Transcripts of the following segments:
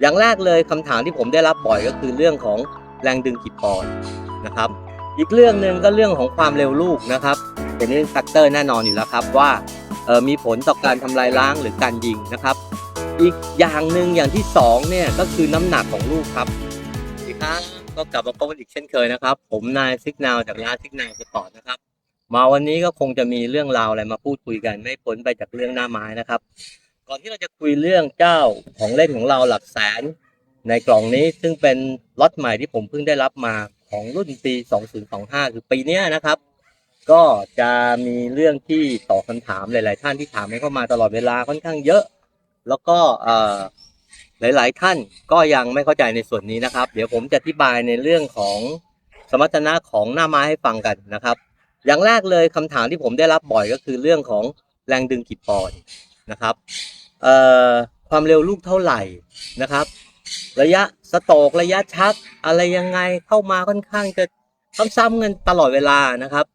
อย่างแรกเลยคำถามที่ผมได้รับบ่อยก็คือเรื่องของแรงดึงกี่ปอนด์นะครับ อีกเรื่องหนึ่งก็เรื่องของความเร็วลูกนะครับ เป็นเรื่องแฟกเตอร์แน่นอนอยู่แล้วครับว่ามีผลต่อการทำลายล้างหรือการยิงนะครับ อีกอย่างหนึ่งอย่างที่สองเนี่ยก็คือน้ำหนักของลูกครับอีกครั้งก็กลับมาพบกันอีกเช่นเคยนะครับ ผมนายซิกนาวจากร้านซิกนาวสปอร์ตนะครับ มาวันนี้ก็คงจะมีเรื่องราวอะไรมาพูดคุยกันไม่พ้นไปจากเรื่องหน้าไม้นะครับ ก่อนที่เราจะคุยเรื่องเจ้าของเล่นของเราหลักแสน ในกล่องนี้ซึ่งเป็นล็อตใหม่ที่ผมเพิ่งได้รับมาของรุ่นปี 2025 คือปีนี้นะครับ ก็จะมีเรื่องที่ตอบคำถามหลาย ๆ ท่านที่ถามเข้ามาตลอดเวลาค่อนข้างเยอะ แล้วก็หลาย ๆ ท่านก็ยังไม่เข้าใจในส่วนนี้นะครับ เดี๋ยวผมจะอธิบายในเรื่องของสมรรถนะของหน้าไม้ให้ฟังกันนะครับ อย่างแรกเลยคำถามที่ผมได้รับบ่อยก็คือเรื่องของแรงดึงกี่ปอนด์นะครับ ความเร็วลูกเท่าไหร่นะครับ ระยะสโตรกระยะชัก อะไรยังไงเข้ามาค่อนข้างจะซ้ำๆกันตลอดเวลานะครับ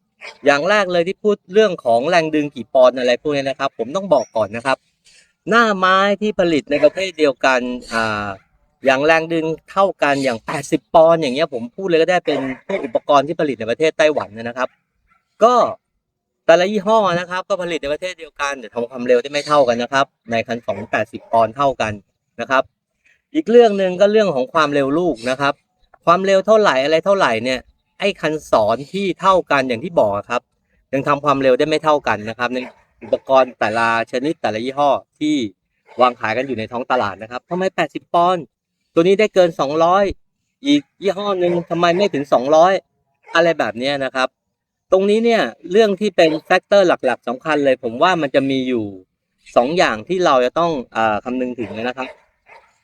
อย่างแรกเลยที่พูดเรื่องของแรงดึงกี่ปอนด์อะไรพวกนี้นะครับ ผมต้องบอกก่อนนะครับ หน้าไม้ที่ผลิตในประเทศเดียวกันอ่าอย่างแรงดึงเท่ากันอย่าง 80 ปอนด์อย่างเงี้ยผมพูดเลยก็ได้เป็นพวกอุปกรณ์ที่ผลิตในประเทศไต้หวันนะครับ ก็ แต่ละยี่ห้อนะครับ ก็ผลิตในประเทศเดียวกันแต่ทำความเร็วได้ไม่เท่ากันนะครับ ในคันสอง80ปอนด์เท่ากันนะครับ อีกเรื่องหนึ่งก็เรื่องของความเร็วลูกนะครับ ความเร็วเท่าไหร่อะไรเท่าไหร่เนี่ยไอ้คันสอนที่เท่ากันอย่างที่บอกครับ ยังทำความเร็วได้ไม่เท่ากันนะครับในอุปกรณ์แต่ละชนิดแต่ละยี่ห้อที่วางขายกันอยู่ในท้องตลาดนะครับทำไม 80 ปอนด์ตัวนี้ได้เกิน 200 อีกยี่ห้อหนึ่งทำไมไม่ถึง 200 อะไรแบบนี้นะครับ ตรงนี้เนี่ยเรื่องที่เป็นแฟกเตอร์หลักๆสำคัญเลย ผมว่ามันจะมีอยู่สองอย่างที่เราจะต้องอคำนึงถึงนะครับ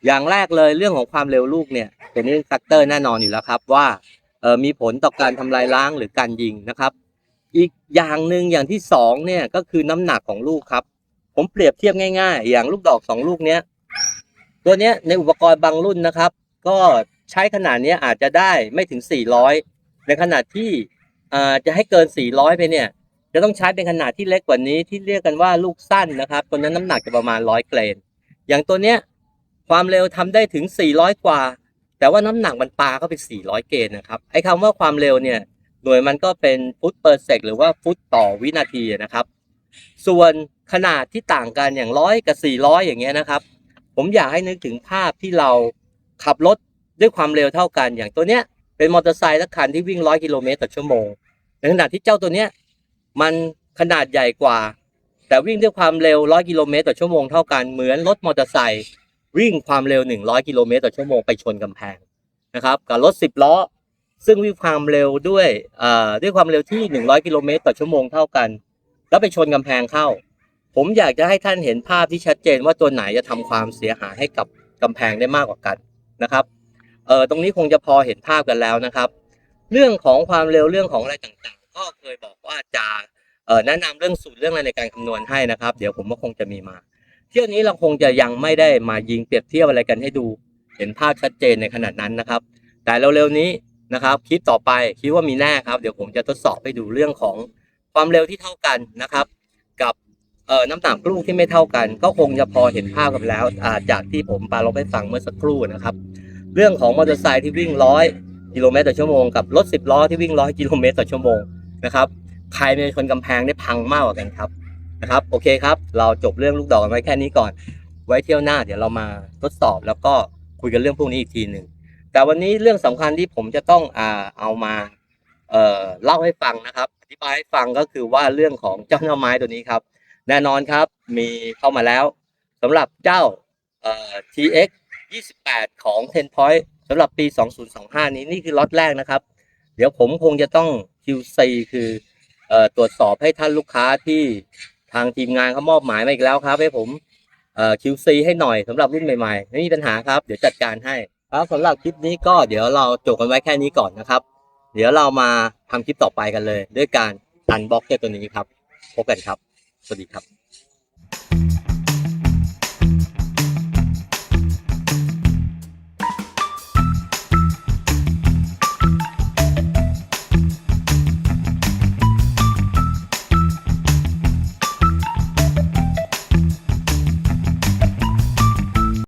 อย่างแรกเลยเรื่องของความเร็วลูกเนี่ยเป็นเรื่องแฟกเตอร์แน่นอนอยู่แล้วครับว่ามีผลต่อการทำลายล้างหรือการยิงนะครับ อีกอย่างหนึ่งอย่างที่สองเนี่ยก็คือน้ำหนักของลูกครับ ผมเปรียบเทียบง่าย ๆ อย่างลูกดอกสองลูกเนี้ยตัวเนี้ยในอุปกรณ์บางรุ่นนะครับ ก็ใช้ขนาดนี้อาจจะได้ไม่ถึง 400 ในขนาดที่ จะให้เกิน 400 ไปเนี่ย จะต้องใช้เป็นขนาดที่เล็กกว่านี้ที่เรียกกันว่าลูกสั้นนะครับ ตัวนั้นน้ำหนักจะประมาณ 100 เกรน อย่างตัวเนี้ยความเร็วทำได้ถึง 400 กว่า แต่ว่าน้ำหนักมันปาเข้าไป 400 เกรนนะครับ ไอ้คำว่าความเร็วเนี่ย หน่วยมันก็เป็นฟุตเปอร์เซกหรือว่าฟุตต่อวินาทีนะครับ ส่วนขนาดที่ต่างกันอย่างร้อยกับ 400 อย่างเงี้ยนะครับ ผมอยากให้นึกถึงภาพที่เราขับรถด้วยความเร็วเท่ากันอย่างตัวเนี้ย เป็นมอเตอร์ไซค์สักคันที่วิ่ง100กิโลเมตรต่อชั่วโมง ในขณะที่เจ้าตัวเนี้ยมันขนาดใหญ่กว่า แต่วิ่งด้วยความเร็ว100กิโลเมตรต่อชั่วโมงเท่ากันเหมือนรถมอเตอร์ไซค์วิ่งความเร็ว 100กิโลเมตรต่อชั่วโมงไปชนกำแพงนะครับกับรถ10ล้อซึ่งวิ่งความเร็วด้วยด้วยความเร็วที่ 100กิโลเมตรต่อชั่วโมงเท่ากัน แล้วไปชนกำแพงเข้า ผมอยากจะให้ท่านเห็นภาพที่ชัดเจนว่าตัวไหนจะทำความเสียหายให้กับกำแพงได้มากกว่ากันนะครับ เออตรงนี้คงจะพอเห็นภาพกันแล้วนะครับ เรื่องของความเร็วเรื่องของอะไรต่างๆ ก็เคยบอกว่าจะเออแนะนำเรื่องสูตรเรื่องอะไรในการคำนวณให้นะครับ เดี๋ยวผมก็คงจะมีมา เที่ยวนี้เราคงจะยังไม่ได้มายิงเปรียบเทียบอะไรกันให้ดู เห็นภาพชัดเจนในขนาดนั้นนะครับ แต่เร็วๆนี้นะครับคลิปต่อไปคิดว่ามีแน่ครับ เดี๋ยวผมจะทดสอบให้ดูเรื่องของความเร็วที่เท่ากันนะครับ กับน้ำหนักลูกที่ไม่เท่ากัน ก็คงจะพอเห็นภาพกันแล้วาจากที่ผมปาลบให้ฟังเมื่อสักครู่นะครับ เรื่องของมอเตอร์ไซค์ที่วิ่งร้อยกิโลเมตรต่อชั่วโมงกับรถสิบล้อที่วิ่งร้อยกิโลเมตรต่อชั่วโมงนะครับใครเป็นชนกำแพงได้พังมากกว่ากันครับนะครับโอเคครับ เราจบเรื่องลูกดอกกันไว้แค่นี้ก่อน ไว้เที่ยวหน้าเดี๋ยวเรามาทดสอบแล้วก็คุยกันเรื่องพวกนี้อีกทีหนึ่งแต่วันนี้เรื่องสำคัญที่ผมจะต้องอ่าเอามาเอ่อเล่าให้ฟังนะครับอธิบายให้ฟังก็คือว่าเรื่องของเจ้าหน้าไม้ตัวนี้ครับ แน่นอนครับมีเข้ามาแล้วสำหรับเจ้าเอ่อ TX 28 ของ 10 Point สำหรับปี 2025 นี้นี่คือล็อตแรกนะครับ เดี๋ยวผมคงจะต้อง QC คือเอ่อตรวจสอบให้ท่านลูกค้าที่ทางทีมงานเขามอบหมายมาอีกแล้วครับ ให้ผม QC ให้หน่อยสำหรับรุ่นใหม่ๆ ไม่มีปัญหาครับ เดี๋ยวจัดการให้ครับสำหรับคลิปนี้ก็เดี๋ยวเราจบกันไว้แค่นี้ก่อนนะครับ เดี๋ยวเรามาทำคลิปต่อไปกันเลย ด้วยการอันบ็อกเกอร์ตัวนี้ครับพบกันครับ สวัสดีครับ